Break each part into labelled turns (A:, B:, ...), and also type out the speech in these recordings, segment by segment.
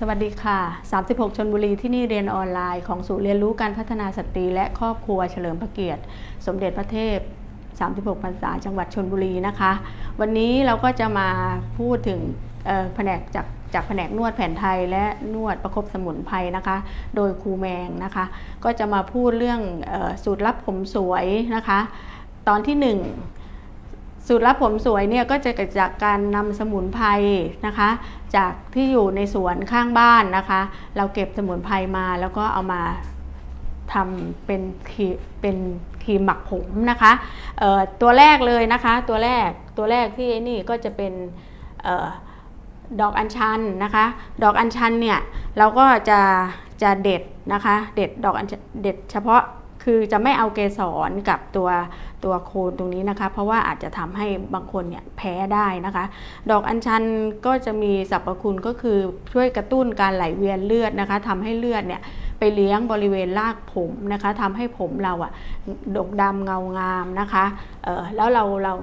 A: สวัสดีค่ะ 36 ชนบุรีที่นี่เรียนออนไลน์ของศูนย์เรียนรู้การพัฒนาสตรีและครอบครัวเฉลิมพระเกียรติ สมเด็จพระเทพ 36พรรษาจังหวัดชนบุรีนะคะ วันนี้เราก็จะมาพูดถึงแผนกจากจากแผนกนวดแผนไทยและนวดประคบสมุนไพรนะคะ โดยครูแมงนะคะ ก็จะมาพูดเรื่องออสูตรลับผมสวยนะคะ ตอนที่หนึ่ง สูตรลับผมสวยเนี่ยก็จะเกิดจากการนำสมุนไพรนะคะ จากที่อยู่ในสวนข้างบ้านนะคะ เราเก็บสมุนไพรมาแล้วก็เอามาทำเป็นครีเป็นครีมหมักผมนะคะตัวแรกเลยนะคะ ตัวแรกตัวแรกที่นี่ก็จะเป็นออดอกอัญชันนะคะ ดอกอัญชันเนี่ยเราก็จะจะเด็ดนะคะ เด็ดดอกอัญชันเด็ดเฉพาะ คือจะไม่เอาเกสรกับตัวตัวโคนตรงนี้นะคะ เพราะว่าอาจจะทำให้บางคนเนี่ยแพ้ได้นะคะ ดอกอัญชันก็จะมีสรรพคุณก็คือช่วยกระตุ้นการไหลเวียนเลือดนะคะทำให้เลือดเนี่ยไปเลี้ยงบริเวณรากผมนะคะทำให้ผมเราอะดกดำเงางามนะคะเออแล้วเราเรา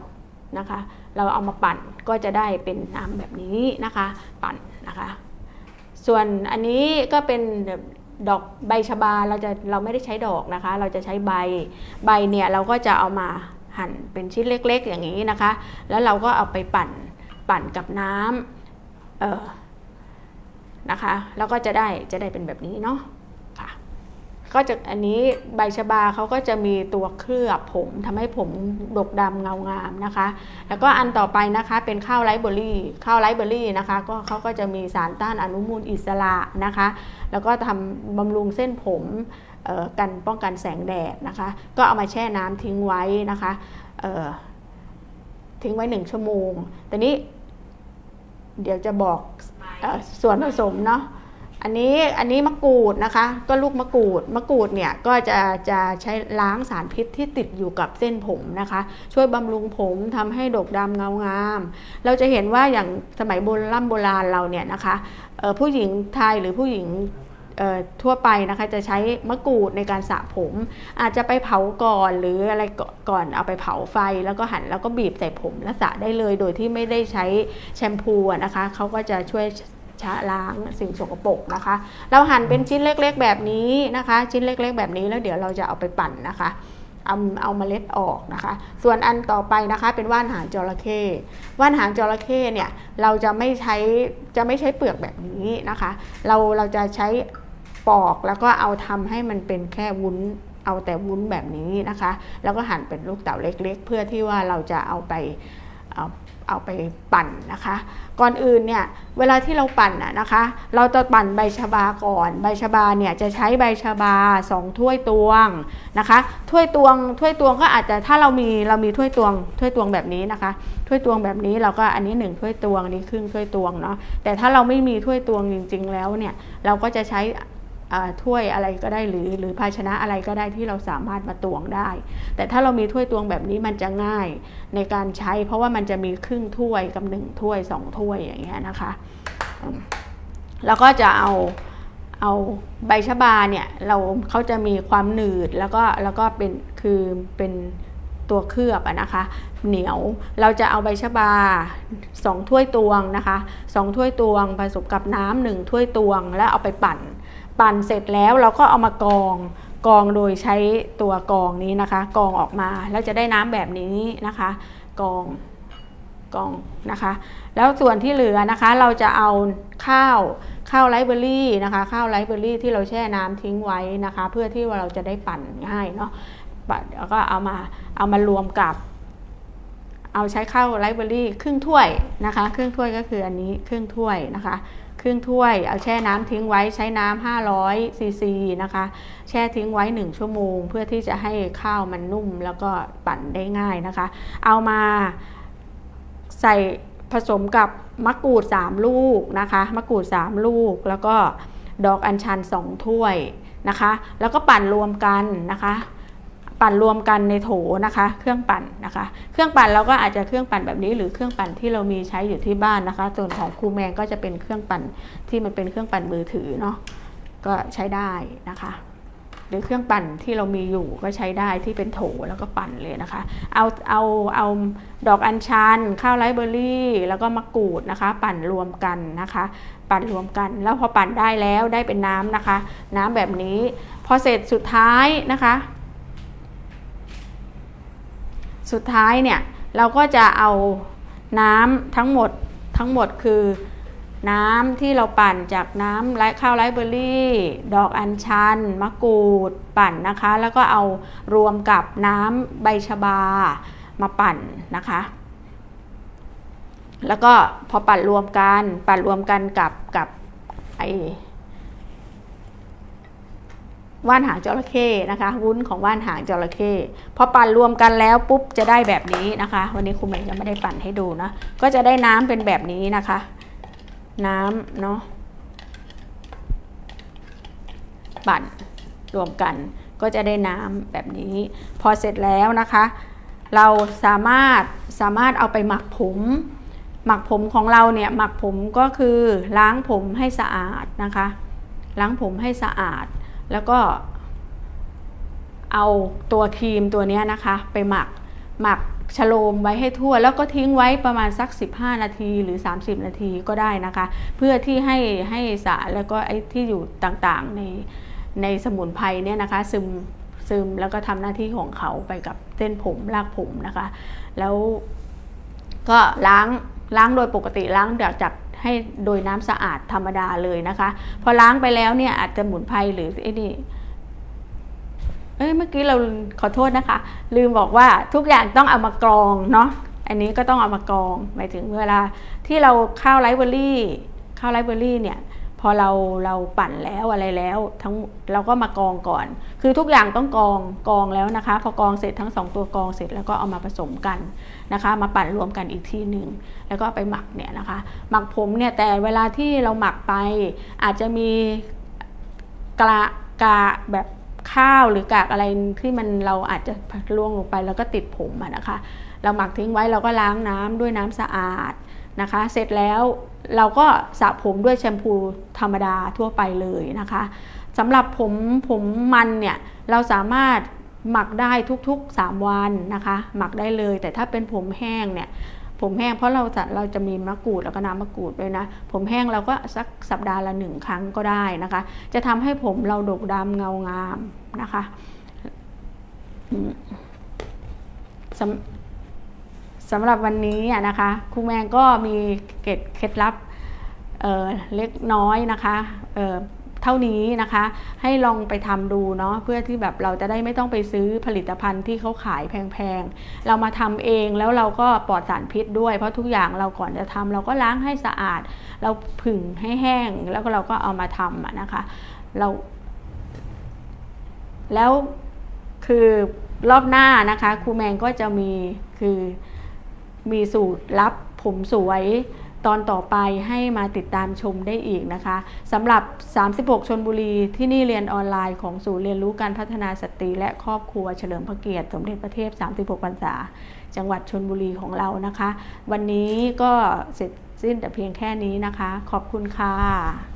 A: นะคะ เราเอามาปั่นก็จะได้เป็นน้ำแบบนี้นะคะ ปั่นนะคะ ส่วนอันนี้ก็เป็น ดอกใบชบาเราจะเราไม่ได้ใช้ดอกนะคะ เราจะใช้ใบใบเนี่ยเราก็จะเอามาหั่นเป็นชิ้นเล็กๆ อย่างนี้นะคะ แล้วเราก็เอาไปปั่นปั่นกับน้ำเออนะคะ แล้วก็จะได้จะได้เป็นแบบนี้เนาะค่ะ ก็จะอันนี้ใบชบาเขาก็จะมีตัวเคลือบผมทำให้ผมดกดำเงางามนะคะ แล้วก็อันต่อไปนะคะเป็นข้าวไรเบอร์รี่ข้าวไรเบอร์รี่นะคะ ก็เขาก็จะมีสารต้านอนุมูลอิสระนะคะ แล้วก็ทำบำรุงเส้นผมกันป้องกันแสงแดดนะคะ ก็เอามาแช่น้ำทิ้งไว้นะคะทิ้งไว้หนึ่งชั่วโมงแต่นี้เดี๋ยวจะบอกออส่วนผสมเนาะ อันนี้อันนี้มะกรูดนะคะ ก็ลูกมะกรูดมะกรูดเนี่ยก็จะจะใช้ล้างสารพิษที่ติดอยู่กับเส้นผมนะคะ ช่วยบำรุงผมทำให้ดกดำเงางาม เราจะเห็นว่าอย่างสมัยโบราณโบราณเราเนี่ยนะคะผู้หญิงไทยหรือผู้หญิงทั่วไปนะคะจะใช้มะกรูดในการสระผม อาจจะไปเผาก่อนหรืออะไรก่อนเอาไปเผาไฟแล้วก็หั่นแล้วก็บีบใส่ผมและสระได้เลย โดยที่ไม่ได้ใช้แชมพูนะคะเขาก็จะช่วย ชะล้างสิ่งสกปรกนะคะ เราหั่นเป็นชิ้นเล็กๆแบบนี้นะคะ ชิ้นเล็กๆ แบบนี้แล้วเดี๋ยวเราจะเอาไปปั่นนะคะเอาเอาเมล็ดออกนะคะ ส่วนอันต่อไปนะคะ เป็นว่านหางจระเข้ว่านหางจระเข้เนี่ยเราจะไม่ใช้จะไม่ใช้เปลือกแบบนี้นะคะ เราเราจะใช้ปอกแล้วก็เอาทำให้มันเป็นแค่วุ้นเอาแต่วุ้นแบบนี้นะคะ แล้วก็หั่นเป็นลูกเต๋าเล็ก ๆ เพื่อที่ว่าเราจะเอาไป เอาไปปั่นนะคะ ก่อนอื่นเนี่ยเวลาที่เราปั่นนะนะคะ เราจะปั่นใบชะบาก่อน ใบชะบาเนี่ยจะใช้ใบชะบาสองถ้วยตวงนะคะ ถ้วยตวงถ้วยตวงก็อาจจะถ้าเรามีเรามีถ้วยตวงถ้วยตวงแบบนี้นะคะ ถ้วยตวงแบบนี้เราก็อันนี้หนึ่งถ้วยตวงนี้ครึ่งถ้วยตวงเนาะแต่ถ้าเราไม่มีถ้วยตวงจริง ๆ แล้วเนี่ยเราก็จะใช้ ถ้วยอะไรก็ได้หรือหรือภาชนะอะไรก็ได้ที่เราสามารถมาตวงได้ แต่ถ้าเรามีถ้วยตวงแบบนี้มันจะง่ายในการใช้ เพราะว่ามันจะมีครึ่งถ้วยกับหนึ่งถ้วยสองถ้วยอย่างเงี้ยนะคะแล้วก็จะเอาเอาใบชะบาเนี่ยเราเขาจะมีความหนืดแล้วก็แล้วก็เป็นคือเป็นตัวเคลือบนะคะ เหนียวเราจะเอาใบชะบาสองถ้วยตวงนะคะสองถ้วยตวงผสมกับน้ำหนึ่งถ้วยตวง แล้วเอาไปปั่น ปั่นเสร็จแล้วเราก็เอามากองกองโดยใช้ตัวกองนี้นะคะ กองออกมาแล้วจะได้น้ำแบบนี้นะคะ กองกองนะคะ แล้วส่วนที่เหลือนะคะ เราจะเอาข้าวข้าวไรเบอร์รี่นะคะข้าวไรเบอร์รี่ที่เราแช่น้ำทิ้งไว้นะคะ เพื่อที่ว่าเราจะได้ปั่นง่ายเนาะปั่นแล้วก็เอามาเอามารวมกับ เอาใช้ข้าวไรเบอร์รี่ครึ่งถ้วยนะคะ ครึ่งถ้วยก็คืออันนี้ครึ่งถ้วยนะคะ ครึ่งถ้วย เอาแช่น้ำทิ้งไว้ใช้น้ำ500ซีซีนะคะ แช่ทิ้งไว้ 1 ชั่วโมง เพื่อที่จะให้ข้าวมันนุ่มแล้วก็ปั่นได้ง่ายนะคะ เอามาใส่ผสมกับมะกรูด 3 ลูกนะคะมะกรูด 3 ลูกแล้วก็ดอกอัญชัน 2 ถ้วยนะคะ แล้วก็ปั่นรวมกันนะคะ ปั่นรวมกันในโถนะคะ เครื่องปั่นนะคะ เครื่องปั่นเราก็อาจจะเครื่องปั่นแบบนี้ หรือเครื่องปั่นที่เรามีใช้อยู่ที่บ้านนะคะ ส่วนของครูแมงก็จะเป็นเครื่องปั่นที่มันเป็นเครื่องปั่นมือถือเนาะก็ใช้ได้นะคะ หรือเครื่องปั่นที่เรามีอยู่ก็ใช้ได้ที่เป็นโถแล้วก็ปั่นเลยนะคะ เอาเอาเอาดอกอัญชันข้าวไรซ์เบอร์รี่ แล้วก็มะกรูดนะคะ ปั่นรวมกันนะคะ ปั่นรวมกัน แล้วพอปั่นได้แล้วได้เป็นน้ำนะคะ น้ำแบบนี้ พอเสร็จสุดท้ายนะคะ สุดท้ายเนี่ยเราก็จะเอาน้ำทั้งหมดทั้งหมดคือน้ำที่เราปั่นจากน้ำไรข้าวไรซ์เบอร์รี่ ดอกอัญชัน มะกรูดปั่นนะคะ แล้วก็เอารวมกับน้ำใบชะบามาปั่นนะคะ แล้วก็พอปั่นรวมกัน ปั่นรวมกันกับกับไอ ว่านหางจระเข้นะคะ วุ้นของว่านหางจระเข้พอปั่นรวมกันแล้วปุ๊บจะได้แบบนี้นะคะ วันนี้ครูเหมยจะไม่ได้ปั่นให้ดูนะ ก็จะได้น้ำเป็นแบบนี้นะคะ น้ำเนาะปั่นรวมกันก็จะได้น้ำแบบนี้ พอเสร็จแล้วนะคะ เราสามารถสามารถเอาไปหมักผมหมักผมของเราเนี่ยหมักผมก็คือล้างผมให้สะอาดนะคะ ล้างผมให้สะอาด แล้วก็ เอาตัวครีมตัวนี้นะคะ ไปหมักหมักชโลมไว้ให้ทั่ว แล้วก็ทิ้งไว้ประมาณสัก 15 นาทีหรือ 30 นาทีก็ได้นะคะ เพื่อที่ให้ให้สารแล้วก็ไอ้ที่อยู่ต่างๆในในสมุนไพรเนี่ยนะคะ ซึมซึมแล้วก็ทำหน้าที่ของเขาไปกับเส้นผมรากผมนะคะ แล้วก็ล้างล้างโดยปกติล้างจากจาก ให้โดยน้ำสะอาดธรรมดาเลยนะคะ พอล้างไปแล้วเนี่ยอาจจะหมุนไพรหรือไอ้นี่เอ้ยเมื่อกี้เราขอโทษนะคะ ลืมบอกว่าทุกอย่างต้องเอามากรองเนาะอันนี้ก็ต้องเอามากรองหมายถึงเวลาที่เราข้าวไรซ์เบอร์รี่ข้าวไรซ์เบอร์รี่เนี่ย พอเราเราปั่นแล้วอะไรแล้วทั้งเราก็มากองก่อน คือทุกอย่างต้องกองกองแล้วนะคะ พอกองเสร็จทั้งสองตัวกองเสร็จแล้วก็เอามาผสมกันนะคะ มาปั่นรวมกันอีกทีหนึ่งแล้วก็ไปหมักเนี่ยนะคะ หมักผมเนี่ยแต่เวลาที่เราหมักไป อาจจะมีกระกะแบบข้าวหรือกากอะไรที่มันเราอาจจะล่วงลงไปแล้วก็ติดผมอะนะคะ เราหมักทิ้งไว้เราก็ล้างน้ำด้วยน้ำสะอาดนะคะ เสร็จแล้ว เราก็สระผมด้วยแชมพูธรรมดาทั่วไปเลยนะคะสำหรับผมผมมันเนี่ยเราสามารถหมักได้ทุกๆ 3 วันนะคะ หมักได้เลย แต่ถ้าเป็นผมแห้งเนี่ยผมแห้งเพราะเราจะเราจะมีมะกรูดแล้วก็น้ำมะกรูดด้วยนะ ผมแห้งเราก็สักสัปดาห์ละหนึ่งครั้งก็ได้นะคะ จะทำให้ผมเราดกดำเงางามนะคะ สำหรับวันนี้นะคะครูแมงก็มีเกร็ดเคล็ดลับเเล็กน้อยนะคะเเท่านี้นะคะ ให้ลองไปทำดูเนาะเพื่อที่แบบเราจะได้ไม่ต้องไปซื้อผลิตภัณฑ์ที่เขาขายแพงๆ เรามาทำเองแล้วเราก็ปลอดสารพิษด้วย เพราะทุกอย่างเราก่อนจะทำเราก็ล้างให้สะอาด เราผึ่งให้แห้งแล้วก็เราก็เอามาทำนะคะ เรา แล้วคือรอบหน้านะคะครูแมงก็จะมีคือ มีสูตรลับผมสวยตอนต่อไปให้มาติดตามชมได้อีกนะคะสำหรับ 36 ชนบุรีที่นี่เรียนออนไลน์ของศูนย์เรียนรู้การพัฒนาสตรีและครอบครัวเฉลิมพระเกียรติสมเด็จพระเทพ 36 พรรษา จังหวัดชนบุรีของเรานะคะ วันนี้ก็เสร็จสิ้นแต่เพียงแค่นี้นะคะ ขอบคุณค่ะ